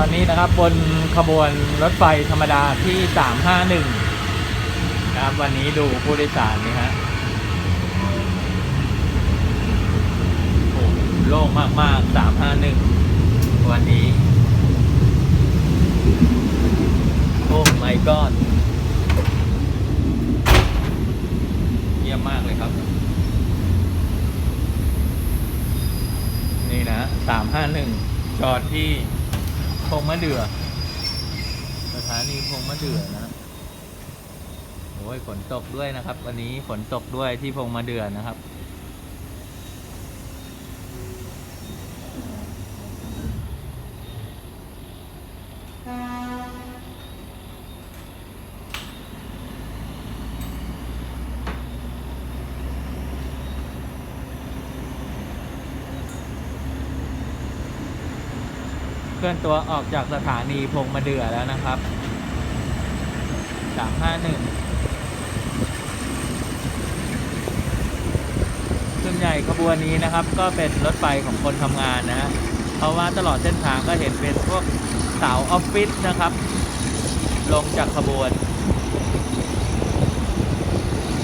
ตอนนี้นะครับบนขบวนรถไฟธรรมดาที่ 351 นะครับ วันนี้ดูผู้โดยสารนี่ฮะโอ้โล่งมาก ๆ 351 วันนี้ โอ้ไม่กอดเยี่ยมมากเลยครับ นี่นะ 351 จอดที่ พงมะเดือ สถานีพงมะเดือนะโอ้ยฝนตกด้วยนะครับ วันนี้ฝนตกด้วยที่พงมะเดือนะครับ เคลื่อนตัวออกจากสถานีพงมาเดือแล้วนะครับ351ส่วนใหญ่ขบวนนี้นะครับ ก็เป็นรถไฟของคนทำงานนะฮะเพราะว่าตลอดเส้นทางก็เห็นเป็นพวกสาวออฟฟิศนะครับ ลงจากขบวน